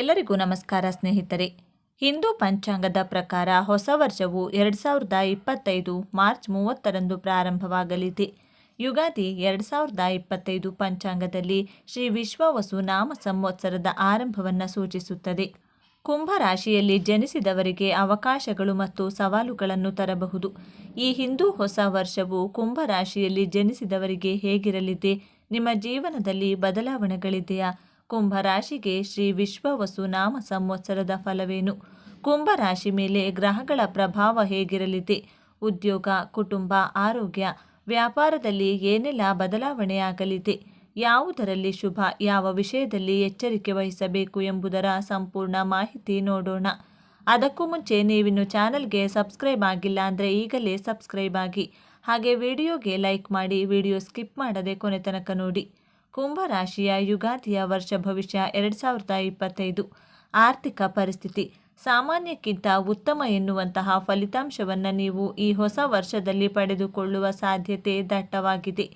ಎಲ್ಲರಿಗೂ ನಮಸ್ಕಾರ ಸ್ನೇಹಿತರೆ. ಹಿಂದೂ ಪಂಚಾಂಗದ ಪ್ರಕಾರ ಹೊಸ ವರ್ಷವು ಎರಡು ಸಾವಿರದ ಇಪ್ಪತ್ತೈದು ಮಾರ್ಚ್ ಮೂವತ್ತರಂದು ಪ್ರಾರಂಭವಾಗಲಿದೆ. ಯುಗಾದಿ ಎರಡು ಸಾವಿರದ ಇಪ್ಪತ್ತೈದು ಪಂಚಾಂಗದಲ್ಲಿ ಶ್ರೀ ವಿಶ್ವವಸು ನಾಮ ಸಂವತ್ಸರದ ಆರಂಭವನ್ನು ಸೂಚಿಸುತ್ತದೆ. ಕುಂಭ ರಾಶಿಯಲ್ಲಿ ಜನಿಸಿದವರಿಗೆ ಅವಕಾಶಗಳು ಮತ್ತು ಸವಾಲುಗಳನ್ನು ತರಬಹುದು. ಈ ಹಿಂದೂ ಹೊಸ ವರ್ಷವು ಕುಂಭ ರಾಶಿಯಲ್ಲಿ ಜನಿಸಿದವರಿಗೆ ಹೇಗಿರಲಿದೆ? ನಿಮ್ಮ ಜೀವನದಲ್ಲಿ ಬದಲಾವಣೆಗಳಿದೆಯಾ? ಕುಂಭ ರಾಶಿಗೆ ಶ್ರೀ ವಿಶ್ವವಸು ನಾಮ ಸಂವತ್ಸರದ ಫಲವೇನು? ಕುಂಭ ರಾಶಿ ಮೇಲೆ ಗ್ರಹಗಳ ಪ್ರಭಾವ ಹೇಗಿರಲಿದೆ? ಉದ್ಯೋಗ, ಕುಟುಂಬ, ಆರೋಗ್ಯ, ವ್ಯಾಪಾರದಲ್ಲಿ ಏನೆಲ್ಲ ಬದಲಾವಣೆಯಾಗಲಿದೆ? ಯಾವುದರಲ್ಲಿ ಶುಭ, ಯಾವ ವಿಷಯದಲ್ಲಿ ಎಚ್ಚರಿಕೆ ವಹಿಸಬೇಕು ಎಂಬುದರ ಸಂಪೂರ್ಣ ಮಾಹಿತಿ ನೋಡೋಣ. ಅದಕ್ಕೂ ಮುಂಚೆ ನೀವಿನ್ನು ಚಾನಲ್ಗೆ ಸಬ್ಸ್ಕ್ರೈಬ್ ಆಗಿಲ್ಲ ಅಂದರೆ ಈಗಲೇ ಸಬ್ಸ್ಕ್ರೈಬ್ ಆಗಿ. ಹಾಗೆ ವಿಡಿಯೋಗೆ ಲೈಕ್ ಮಾಡಿ, ವಿಡಿಯೋ ಸ್ಕಿಪ್ ಮಾಡದೆ ಕೊನೆ ತನಕ ನೋಡಿ. ಕುಂಭ ರಾಶಿಯ ಯುಗಾದಿಯ ವರ್ಷ ಭವಿಷ್ಯ ಎರಡು ಸಾವಿರದ ಇಪ್ಪತ್ತೈದು. ಆರ್ಥಿಕ ಪರಿಸ್ಥಿತಿ. ಸಾಮಾನ್ಯಕ್ಕಿಂತ ಉತ್ತಮ ಎನ್ನುವಂತಹ ಫಲಿತಾಂಶವನ್ನು ನೀವು ಈ ಹೊಸ ವರ್ಷದಲ್ಲಿ ಪಡೆದುಕೊಳ್ಳುವ ಸಾಧ್ಯತೆ ದಟ್ಟವಾಗಿದೆ.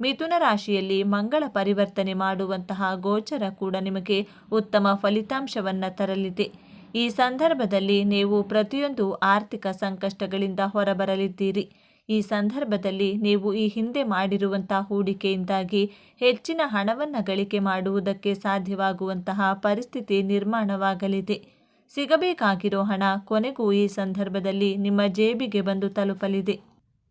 ಮಿಥುನ ರಾಶಿಯಲ್ಲಿ ಮಂಗಳ ಪರಿವರ್ತನೆ ಮಾಡುವಂತಹ ಗೋಚರ ಕೂಡ ನಿಮಗೆ ಉತ್ತಮ ಫಲಿತಾಂಶವನ್ನು ತರಲಿದೆ. ಈ ಸಂದರ್ಭದಲ್ಲಿ ನೀವು ಪ್ರತಿಯೊಂದು ಆರ್ಥಿಕ ಸಂಕಷ್ಟಗಳಿಂದ ಹೊರಬರಲಿದ್ದೀರಿ. ಈ ಸಂದರ್ಭದಲ್ಲಿ ನೀವು ಈ ಹಿಂದೆ ಮಾಡಿರುವಂಥ ಹೂಡಿಕೆಯಿಂದಾಗಿ ಹೆಚ್ಚಿನ ಹಣವನ್ನು ಗಳಿಕೆ ಮಾಡುವುದಕ್ಕೆ ಸಾಧ್ಯವಾಗುವಂತಹ ಪರಿಸ್ಥಿತಿ ನಿರ್ಮಾಣವಾಗಲಿದೆ. ಸಿಗಬೇಕಾಗಿರೋ ಹಣ ಕೊನೆಗೂ ಈ ಸಂದರ್ಭದಲ್ಲಿ ನಿಮ್ಮ ಜೇಬಿಗೆ ಬಂದು ತಲುಪಲಿದೆ.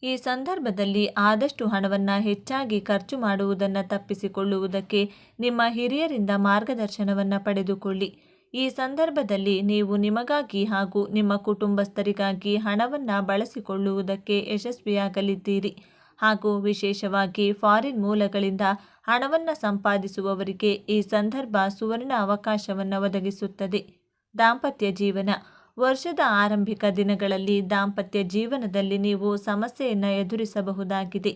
ಈ ಸಂದರ್ಭದಲ್ಲಿ ಆದಷ್ಟು ಹಣವನ್ನು ಹೆಚ್ಚಾಗಿ ಖರ್ಚು ಮಾಡುವುದನ್ನು ತಪ್ಪಿಸಿಕೊಳ್ಳುವುದಕ್ಕೆ ನಿಮ್ಮ ಹಿರಿಯರಿಂದ ಮಾರ್ಗದರ್ಶನವನ್ನು ಪಡೆದುಕೊಳ್ಳಿ. ಈ ಸಂದರ್ಭದಲ್ಲಿ ನೀವು ನಿಮಗಾಗಿ ಹಾಗೂ ನಿಮ್ಮ ಕುಟುಂಬಸ್ಥರಿಗಾಗಿ ಹಣವನ್ನು ಬಳಸಿಕೊಳ್ಳುವುದಕ್ಕೆ ಯಶಸ್ವಿಯಾಗಲಿದ್ದೀರಿ. ಹಾಗೂ ವಿಶೇಷವಾಗಿ ಫಾರಿನ್ ಮೂಲಗಳಿಂದ ಹಣವನ್ನು ಸಂಪಾದಿಸುವವರಿಗೆ ಈ ಸಂದರ್ಭ ಸುವರ್ಣ ಅವಕಾಶವನ್ನು ಒದಗಿಸುತ್ತದೆ. ದಾಂಪತ್ಯ ಜೀವನ. ವರ್ಷದ ಆರಂಭಿಕ ದಿನಗಳಲ್ಲಿ ದಾಂಪತ್ಯ ಜೀವನದಲ್ಲಿ ನೀವು ಸಮಸ್ಯೆಯನ್ನು ಎದುರಿಸಬಹುದಾಗಿದೆ.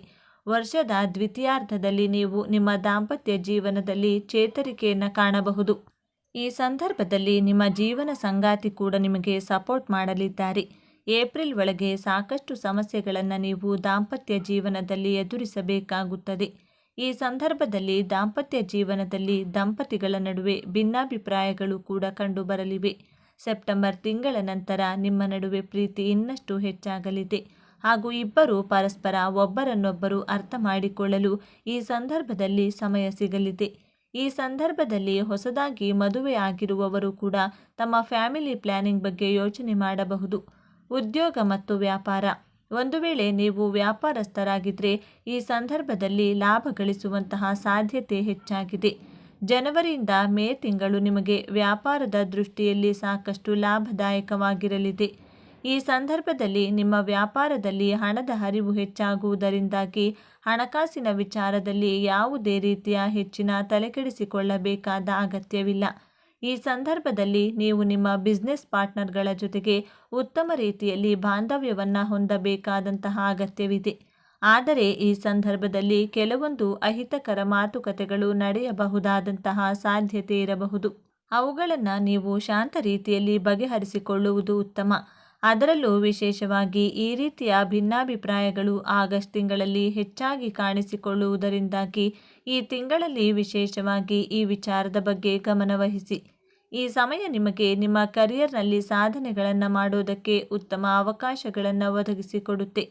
ವರ್ಷದ ದ್ವಿತೀಯಾರ್ಧದಲ್ಲಿ ನೀವು ನಿಮ್ಮ ದಾಂಪತ್ಯ ಜೀವನದಲ್ಲಿ ಚೇತರಿಕೆಯನ್ನು ಕಾಣಬಹುದು. ಈ ಸಂದರ್ಭದಲ್ಲಿ ನಿಮ್ಮ ಜೀವನ ಸಂಗಾತಿ ಕೂಡ ನಿಮಗೆ ಸಪೋರ್ಟ್ ಮಾಡಲಿದ್ದಾರೆ. ಏಪ್ರಿಲ್ ಒಳಗೆ ಸಾಕಷ್ಟು ಸಮಸ್ಯೆಗಳನ್ನು ನೀವು ದಾಂಪತ್ಯ ಜೀವನದಲ್ಲಿ ಎದುರಿಸಬೇಕಾಗುತ್ತದೆ. ಈ ಸಂದರ್ಭದಲ್ಲಿ ದಾಂಪತ್ಯ ಜೀವನದಲ್ಲಿ ದಂಪತಿಗಳ ನಡುವೆ ಭಿನ್ನಾಭಿಪ್ರಾಯಗಳು ಕೂಡ ಕಂಡುಬರಲಿವೆ. ಸೆಪ್ಟೆಂಬರ್ ತಿಂಗಳ ನಂತರ ನಿಮ್ಮ ನಡುವೆ ಪ್ರೀತಿ ಇನ್ನಷ್ಟು ಹೆಚ್ಚಾಗಲಿದೆ. ಹಾಗೂ ಇಬ್ಬರು ಪರಸ್ಪರ ಒಬ್ಬರನ್ನೊಬ್ಬರು ಅರ್ಥ ಮಾಡಿಕೊಳ್ಳಲು ಈ ಸಂದರ್ಭದಲ್ಲಿ ಸಮಯ ಸಿಗಲಿದೆ. ಈ ಸಂದರ್ಭದಲ್ಲಿ ಹೊಸದಾಗಿ ಮದುವೆ ಆಗಿರುವವರು ಕೂಡ ತಮ್ಮ ಫ್ಯಾಮಿಲಿ ಪ್ಲ್ಯಾನಿಂಗ್ ಬಗ್ಗೆ ಯೋಚನೆ ಮಾಡಬಹುದು. ಉದ್ಯೋಗ ಮತ್ತು ವ್ಯಾಪಾರ. ಒಂದು ವೇಳೆ ನೀವು ವ್ಯಾಪಾರಸ್ಥರಾಗಿದ್ದರೆ ಈ ಸಂದರ್ಭದಲ್ಲಿ ಲಾಭ ಗಳಿಸುವಂತಹ ಸಾಧ್ಯತೆ ಹೆಚ್ಚಾಗಿದೆ. ಜನವರಿಯಿಂದ ಮೇ ತಿಂಗಳು ನಿಮಗೆ ವ್ಯಾಪಾರದ ದೃಷ್ಟಿಯಲ್ಲಿ ಸಾಕಷ್ಟು ಲಾಭದಾಯಕವಾಗಿರಲಿದೆ. ಈ ಸಂದರ್ಭದಲ್ಲಿ ನಿಮ್ಮ ವ್ಯಾಪಾರದಲ್ಲಿ ಹಣದ ಹರಿವು ಹೆಚ್ಚಾಗುವುದರಿಂದಾಗಿ ಹಣಕಾಸಿನ ವಿಚಾರದಲ್ಲಿ ಯಾವುದೇ ರೀತಿಯ ಹೆಚ್ಚಿನ ತಲೆಕೆಡಿಸಿಕೊಳ್ಳಬೇಕಾದ ಅಗತ್ಯವಿಲ್ಲ. ಈ ಸಂದರ್ಭದಲ್ಲಿ ನೀವು ನಿಮ್ಮ ಬಿಸ್ನೆಸ್ ಪಾರ್ಟ್ನರ್ಗಳ ಜೊತೆಗೆ ಉತ್ತಮ ರೀತಿಯಲ್ಲಿ ಬಾಂಧವ್ಯವನ್ನು ಹೊಂದಬೇಕಾದಂತಹ ಅಗತ್ಯವಿದೆ. ಆದರೆ ಈ ಸಂದರ್ಭದಲ್ಲಿ ಕೆಲವೊಂದು ಅಹಿತಕರ ಮಾತುಕತೆಗಳು ನಡೆಯಬಹುದಾದಂತಹ ಸಾಧ್ಯತೆ ಇರಬಹುದು. ಅವುಗಳನ್ನು ನೀವು ಶಾಂತ ರೀತಿಯಲ್ಲಿ ಬಗೆಹರಿಸಿಕೊಳ್ಳುವುದು ಉತ್ತಮ. ಅದರಲ್ಲೂ ವಿಶೇಷವಾಗಿ ಈ ರೀತಿಯ ಭಿನ್ನಾಭಿಪ್ರಾಯಗಳು ಆಗಸ್ಟ್ ತಿಂಗಳಲ್ಲಿ ಹೆಚ್ಚಾಗಿ ಕಾಣಿಸಿಕೊಳ್ಳುವುದರಿಂದಾಗಿ ಈ ತಿಂಗಳಲ್ಲಿ ವಿಶೇಷವಾಗಿ ಈ ವಿಚಾರದ ಬಗ್ಗೆ ಗಮನವಹಿಸಿ ಈ ಸಮಯ ನಿಮಗೆ ನಿಮ್ಮ ಕರಿಯರ್ನಲ್ಲಿ ಸಾಧನೆಗಳನ್ನು ಮಾಡೋದಕ್ಕೆ ಉತ್ತಮ ಅವಕಾಶಗಳನ್ನು ಒದಗಿಸಿಕೊಡುತ್ತೆ.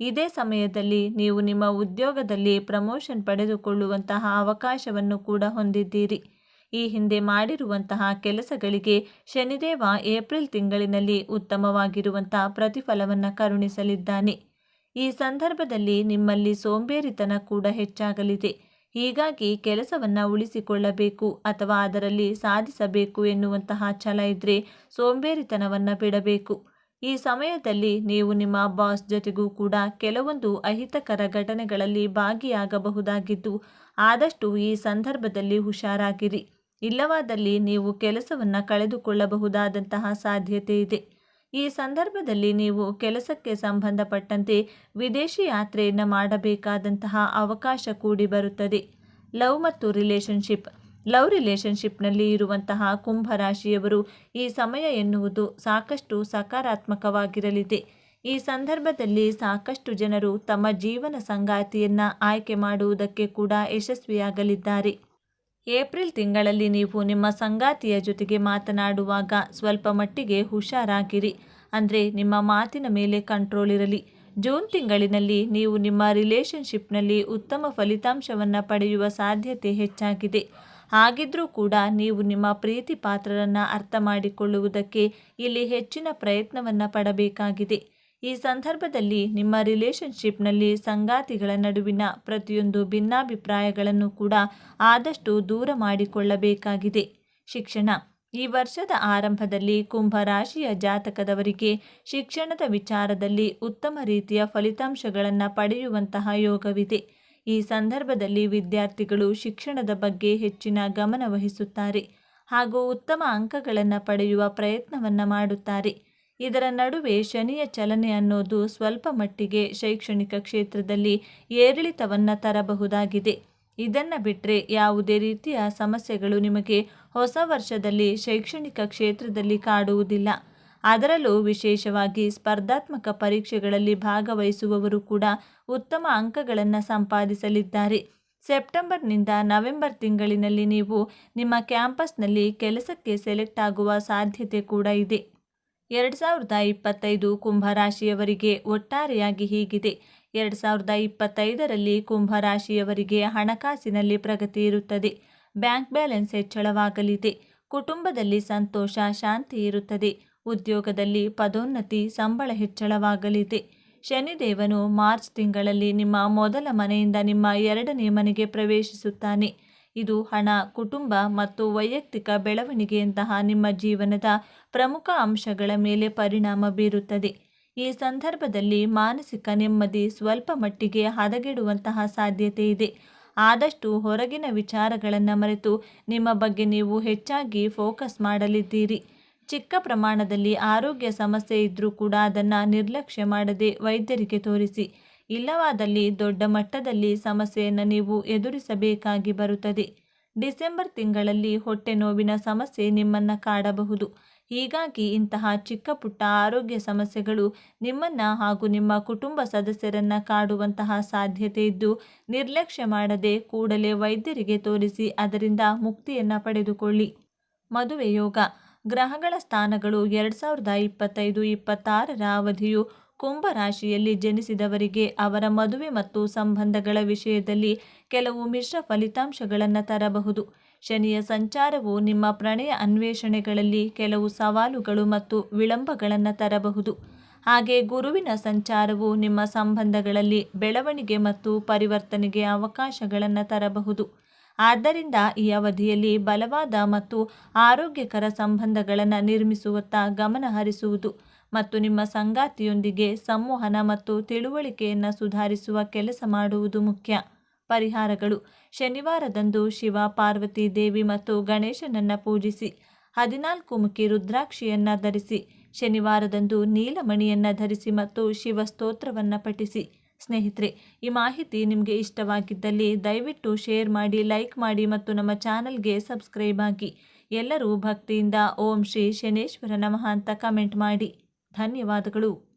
ಇದೇ ಸಮಯದಲ್ಲಿ ನೀವು ನಿಮ್ಮ ಉದ್ಯೋಗದಲ್ಲಿ ಪ್ರಮೋಷನ್ ಪಡೆದುಕೊಳ್ಳುವಂತಹ ಅವಕಾಶವನ್ನು ಕೂಡ ಹೊಂದಿದ್ದೀರಿ. ಈ ಹಿಂದೆ ಮಾಡಿರುವಂತಹ ಕೆಲಸಗಳಿಗೆ ಶನಿದೇವ ಏಪ್ರಿಲ್ ತಿಂಗಳಿನಲ್ಲಿ ಉತ್ತಮವಾಗಿರುವಂತಹ ಪ್ರತಿಫಲವನ್ನು ಕರುಣಿಸಲಿದ್ದಾನೆ. ಈ ಸಂದರ್ಭದಲ್ಲಿ ನಿಮ್ಮಲ್ಲಿ ಸೋಂಬೇರಿತನ ಕೂಡ ಹೆಚ್ಚಾಗಲಿದೆ. ಹೀಗಾಗಿ ಕೆಲಸವನ್ನು ಉಳಿಸಿಕೊಳ್ಳಬೇಕು ಅಥವಾ ಅದರಲ್ಲಿ ಸಾಧಿಸಬೇಕು ಎನ್ನುವಂತಹ ಛಲ ಇದ್ರೆ ಸೋಂಬೇರಿತನವನ್ನು ಬಿಡಬೇಕು. ಈ ಸಮಯದಲ್ಲಿ ನೀವು ನಿಮ್ಮ ಬಾಸ್ ಜೊತೆಗೂ ಕೂಡ ಕೆಲವೊಂದು ಅಹಿತಕರ ಘಟನೆಗಳಲ್ಲಿ ಭಾಗಿಯಾಗಬಹುದಾಗಿದ್ದು, ಆದಷ್ಟು ಈ ಸಂದರ್ಭದಲ್ಲಿ ಹುಷಾರಾಗಿರಿ. ಇಲ್ಲವಾದಲ್ಲಿ ನೀವು ಕೆಲಸವನ್ನು ಕಳೆದುಕೊಳ್ಳಬಹುದಾದಂತಹ ಸಾಧ್ಯತೆ ಇದೆ. ಈ ಸಂದರ್ಭದಲ್ಲಿ ನೀವು ಕೆಲಸಕ್ಕೆ ಸಂಬಂಧಪಟ್ಟಂತೆ ವಿದೇಶಿ ಯಾತ್ರೆಯನ್ನು ಮಾಡಬೇಕಾದಂತಹ ಅವಕಾಶ ಕೂಡಿ ಬರುತ್ತದೆ. ಲವ್ ಮತ್ತು ರಿಲೇಷನ್ಶಿಪ್ ಲವ್ ರಿಲೇಷನ್ಶಿಪ್ನಲ್ಲಿ ಇರುವಂತಹ ಕುಂಭ ರಾಶಿಯವರು ಈ ಸಮಯ ಎನ್ನುವುದು ಸಾಕಷ್ಟು ಸಕಾರಾತ್ಮಕವಾಗಿರಲಿದೆ. ಈ ಸಂದರ್ಭದಲ್ಲಿ ಸಾಕಷ್ಟು ಜನರು ತಮ್ಮ ಜೀವನ ಸಂಗಾತಿಯನ್ನು ಆಯ್ಕೆ ಮಾಡುವುದಕ್ಕೆ ಕೂಡ ಯಶಸ್ವಿಯಾಗಲಿದ್ದಾರೆ. ಏಪ್ರಿಲ್ ತಿಂಗಳಲ್ಲಿ ನೀವು ನಿಮ್ಮ ಸಂಗಾತಿಯ ಜೊತೆಗೆ ಮಾತನಾಡುವಾಗ ಸ್ವಲ್ಪ ಮಟ್ಟಿಗೆ ಹುಷಾರಾಗಿರಿ. ಅಂದರೆ ನಿಮ್ಮ ಮಾತಿನ ಮೇಲೆ ಕಂಟ್ರೋಲ್ ಇರಲಿ. ಜೂನ್ ತಿಂಗಳಿನಲ್ಲಿ ನೀವು ನಿಮ್ಮ ರಿಲೇಷನ್ಶಿಪ್ನಲ್ಲಿ ಉತ್ತಮ ಫಲಿತಾಂಶವನ್ನು ಪಡೆಯುವ ಸಾಧ್ಯತೆ ಹೆಚ್ಚಾಗಿದೆ. ಹಾಗಿದ್ರೂ ಕೂಡ ನೀವು ನಿಮ್ಮ ಪ್ರೀತಿ ಪಾತ್ರರನ್ನು ಅರ್ಥ ಮಾಡಿಕೊಳ್ಳುವುದಕ್ಕೆ ಇಲ್ಲಿ ಹೆಚ್ಚಿನ ಪ್ರಯತ್ನವನ್ನು ಪಡಬೇಕಾಗಿದೆ. ಈ ಸಂದರ್ಭದಲ್ಲಿ ನಿಮ್ಮ ರಿಲೇಷನ್ಶಿಪ್ನಲ್ಲಿ ಸಂಗಾತಿಗಳ ನಡುವಿನ ಪ್ರತಿಯೊಂದು ಭಿನ್ನಾಭಿಪ್ರಾಯಗಳನ್ನು ಕೂಡ ಆದಷ್ಟು ದೂರ ಮಾಡಿಕೊಳ್ಳಬೇಕಾಗಿದೆ. ಶಿಕ್ಷಣ. ಈ ವರ್ಷದ ಆರಂಭದಲ್ಲಿ ಕುಂಭ ರಾಶಿಯ ಜಾತಕದವರಿಗೆ ಶಿಕ್ಷಣದ ವಿಚಾರದಲ್ಲಿ ಉತ್ತಮ ರೀತಿಯ ಫಲಿತಾಂಶಗಳನ್ನು ಪಡೆಯುವಂತಹ ಯೋಗವಿದೆ. ಈ ಸಂದರ್ಭದಲ್ಲಿ ವಿದ್ಯಾರ್ಥಿಗಳು ಶಿಕ್ಷಣದ ಬಗ್ಗೆ ಹೆಚ್ಚಿನ ಗಮನ ವಹಿಸುತ್ತಾರೆ ಹಾಗೂ ಉತ್ತಮ ಅಂಕಗಳನ್ನು ಪಡೆಯುವ ಪ್ರಯತ್ನವನ್ನು ಮಾಡುತ್ತಾರೆ. ಇದರ ನಡುವೆ ಶನಿಯ ಚಲನೆ ಅನ್ನೋದು ಸ್ವಲ್ಪ ಮಟ್ಟಿಗೆ ಶೈಕ್ಷಣಿಕ ಕ್ಷೇತ್ರದಲ್ಲಿ ಏರಿಳಿತವನ್ನು ತರಬಹುದಾಗಿದೆ. ಇದನ್ನು ಬಿಟ್ಟರೆ ಯಾವುದೇ ರೀತಿಯ ಸಮಸ್ಯೆಗಳು ನಿಮಗೆ ಹೊಸ ವರ್ಷದಲ್ಲಿ ಶೈಕ್ಷಣಿಕ ಕ್ಷೇತ್ರದಲ್ಲಿ ಕಾಡುವುದಿಲ್ಲ. ಅದರಲ್ಲೂ ವಿಶೇಷವಾಗಿ ಸ್ಪರ್ಧಾತ್ಮಕ ಪರೀಕ್ಷೆಗಳಲ್ಲಿ ಭಾಗವಹಿಸುವವರು ಕೂಡ ಉತ್ತಮ ಅಂಕಗಳನ್ನು ಸಂಪಾದಿಸಲಿದ್ದಾರೆ. ಸೆಪ್ಟೆಂಬರ್ನಿಂದ ನವೆಂಬರ್ ತಿಂಗಳಿನಲ್ಲಿ ನೀವು ನಿಮ್ಮ ಕ್ಯಾಂಪಸ್ನಲ್ಲಿ ಕೆಲಸಕ್ಕೆ ಸೆಲೆಕ್ಟ್ ಆಗುವ ಸಾಧ್ಯತೆ ಕೂಡ ಇದೆ. ಎರಡು ಸಾವಿರದ ಇಪ್ಪತ್ತೈದು ಕುಂಭರಾಶಿಯವರಿಗೆ ಒಟ್ಟಾರೆಯಾಗಿ ಹೀಗಿದೆ. ಎರಡು ಸಾವಿರದ ಇಪ್ಪತ್ತೈದರಲ್ಲಿ ಕುಂಭರಾಶಿಯವರಿಗೆ ಹಣಕಾಸಿನಲ್ಲಿ ಪ್ರಗತಿ ಇರುತ್ತದೆ. ಬ್ಯಾಂಕ್ ಬ್ಯಾಲೆನ್ಸ್ ಹೆಚ್ಚಳವಾಗಲಿದೆ. ಕುಟುಂಬದಲ್ಲಿ ಸಂತೋಷ, ಶಾಂತಿ ಇರುತ್ತದೆ. ಉದ್ಯೋಗದಲ್ಲಿ ಪದೋನ್ನತಿ, ಸಂಬಳ ಹೆಚ್ಚಳವಾಗಲಿದೆ. ಶನಿದೇವನು ಮಾರ್ಚ್ ತಿಂಗಳಲ್ಲಿ ನಿಮ್ಮ ಮೊದಲ ಮನೆಯಿಂದ ನಿಮ್ಮ ಎರಡನೇ ಮನೆಗೆ ಪ್ರವೇಶಿಸುತ್ತಾನೆ. ಇದು ಹಣ, ಕುಟುಂಬ ಮತ್ತು ವೈಯಕ್ತಿಕ ಬೆಳವಣಿಗೆಯಂತಹ ನಿಮ್ಮ ಜೀವನದ ಪ್ರಮುಖ ಅಂಶಗಳ ಮೇಲೆ ಪರಿಣಾಮ ಬೀರುತ್ತದೆ. ಈ ಸಂದರ್ಭದಲ್ಲಿ ಮಾನಸಿಕ ನೆಮ್ಮದಿ ಸ್ವಲ್ಪ ಮಟ್ಟಿಗೆ ಹದಗೆಡುವಂತಹ ಸಾಧ್ಯತೆ ಇದೆ. ಆದಷ್ಟು ಹೊರಗಿನ ವಿಚಾರಗಳನ್ನು ಮರೆತು ನಿಮ್ಮ ಬಗ್ಗೆ ನೀವು ಹೆಚ್ಚಾಗಿ ಫೋಕಸ್ ಮಾಡಲಿದ್ದೀರಿ. ಚಿಕ್ಕ ಪ್ರಮಾಣದಲ್ಲಿ ಆರೋಗ್ಯ ಸಮಸ್ಯೆ ಇದ್ದರೂ ಕೂಡ ಅದನ್ನು ನಿರ್ಲಕ್ಷ್ಯ ಮಾಡದೆ ವೈದ್ಯರಿಗೆ ತೋರಿಸಿ. ಇಲ್ಲವಾದಲ್ಲಿ ದೊಡ್ಡ ಮಟ್ಟದಲ್ಲಿ ಸಮಸ್ಯೆಯನ್ನು ನೀವು ಎದುರಿಸಬೇಕಾಗಿ ಬರುತ್ತದೆ. ಡಿಸೆಂಬರ್ ತಿಂಗಳಲ್ಲಿ ಹೊಟ್ಟೆ ನೋವಿನ ಸಮಸ್ಯೆ ನಿಮ್ಮನ್ನು ಕಾಡಬಹುದು. ಹೀಗಾಗಿ ಇಂತಹ ಚಿಕ್ಕ ಪುಟ್ಟ ಆರೋಗ್ಯ ಸಮಸ್ಯೆಗಳು ನಿಮ್ಮನ್ನು ಹಾಗೂ ನಿಮ್ಮ ಕುಟುಂಬ ಸದಸ್ಯರನ್ನು ಕಾಡುವಂತಹ ಸಾಧ್ಯತೆ ಇದ್ದು, ನಿರ್ಲಕ್ಷ್ಯ ಮಾಡದೆ ಕೂಡಲೇ ವೈದ್ಯರಿಗೆ ತೋರಿಸಿ ಅದರಿಂದ ಮುಕ್ತಿಯನ್ನು ಪಡೆದುಕೊಳ್ಳಿ. ಮದುವೆ ಯೋಗ ಗ್ರಹಗಳ ಸ್ಥಾನಗಳು ಎರಡು ಸಾವಿರದ ಇಪ್ಪತ್ತೈದು ಇಪ್ಪತ್ತಾರರ ಅವಧಿಯು ಕುಂಭರಾಶಿಯಲ್ಲಿ ಜನಿಸಿದವರಿಗೆ ಅವರ ಮದುವೆ ಮತ್ತು ಸಂಬಂಧಗಳ ವಿಷಯದಲ್ಲಿ ಕೆಲವು ಮಿಶ್ರ ಫಲಿತಾಂಶಗಳನ್ನು ತರಬಹುದು. ಶನಿಯ ಸಂಚಾರವು ನಿಮ್ಮ ಪ್ರಣಯ ಅನ್ವೇಷಣೆಗಳಲ್ಲಿ ಕೆಲವು ಸವಾಲುಗಳು ಮತ್ತು ವಿಳಂಬಗಳನ್ನು ತರಬಹುದು. ಹಾಗೆ ಗುರುವಿನ ಸಂಚಾರವು ನಿಮ್ಮ ಸಂಬಂಧಗಳಲ್ಲಿ ಬೆಳವಣಿಗೆ ಮತ್ತು ಪರಿವರ್ತನೆಗೆ ಅವಕಾಶಗಳನ್ನು ತರಬಹುದು. ಆದ್ದರಿಂದ ಈ ಅವಧಿಯಲ್ಲಿ ಬಲವಾದ ಮತ್ತು ಆರೋಗ್ಯಕರ ಸಂಬಂಧಗಳನ್ನು ನಿರ್ಮಿಸುವತ್ತ ಗಮನ ಹರಿಸುವುದು. ಮತ್ತು ನಿಮ್ಮ ಸಂಗಾತಿಯೊಂದಿಗೆ ಸಂವಹನ ಮತ್ತು ತಿಳುವಳಿಕೆಯನ್ನು ಸುಧಾರಿಸುವ ಕೆಲಸ ಮಾಡುವುದು ಮುಖ್ಯ. ಪರಿಹಾರಗಳು. ಶನಿವಾರದಂದು ಶಿವ, ಪಾರ್ವತಿ ದೇವಿ ಮತ್ತು ಗಣೇಶನನ್ನು ಪೂಜಿಸಿ, ಹದಿನಾಲ್ಕು ಮುಖಿ ರುದ್ರಾಕ್ಷಿಯನ್ನು ಧರಿಸಿ, ಶನಿವಾರದಂದು ನೀಲಮಣಿಯನ್ನು ಧರಿಸಿ ಮತ್ತು ಶಿವ ಸ್ತೋತ್ರವನ್ನು ಪಠಿಸಿ. ಸ್ನೇಹಿತರೆ, ಈ ಮಾಹಿತಿ ನಿಮಗೆ ಇಷ್ಟವಾಗಿದ್ದಲ್ಲಿ ದಯವಿಟ್ಟು ಶೇರ್ ಮಾಡಿ, ಲೈಕ್ ಮಾಡಿ ಮತ್ತು ನಮ್ಮ ಚಾನಲ್ಗೆ ಸಬ್ಸ್ಕ್ರೈಬ್ ಆಗಿ. ಎಲ್ಲರೂ ಭಕ್ತಿಯಿಂದ ಓಂ ಶ್ರೀ ಶನೇಶ್ವರ ನಮಃ ಅಂತ ಕಮೆಂಟ್ ಮಾಡಿ. ಧನ್ಯವಾದಗಳು.